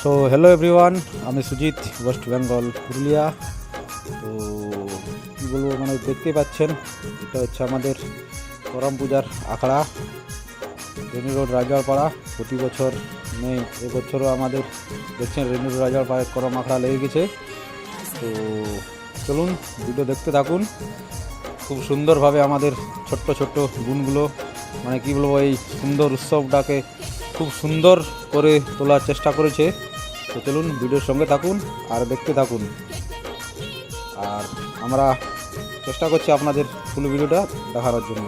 So hello everyone আমি Sujit West Bengal Purulia তো কী বলব মানে দেখতে পাচ্ছেন, এটা হচ্ছে আমাদের করম পূজার আখড়া রেনু রোড রাজারপাড়া প্রতি বছর নেই এবছরও আমাদের দেখছেন রেনু রোড রাজারপাড়ায় করম আখড়া লেগে গেছে। তো, চলুন, ভিডিও দেখতে থাকুন। খুব সুন্দরভাবে আমাদের ছোট্ট ছোট্ট গুণগুলো মানে কী বলব, এই সুন্দর উৎসবটাকে খুব সুন্দর করে তোলার চেষ্টা করেছে। তো চলুন ভিডিওর সঙ্গে থাকুন আর দেখতে থাকুন। আর আমরা চেষ্টা করছি আপনাদের ফুল ভিডিওটা দেখানোর জন্য।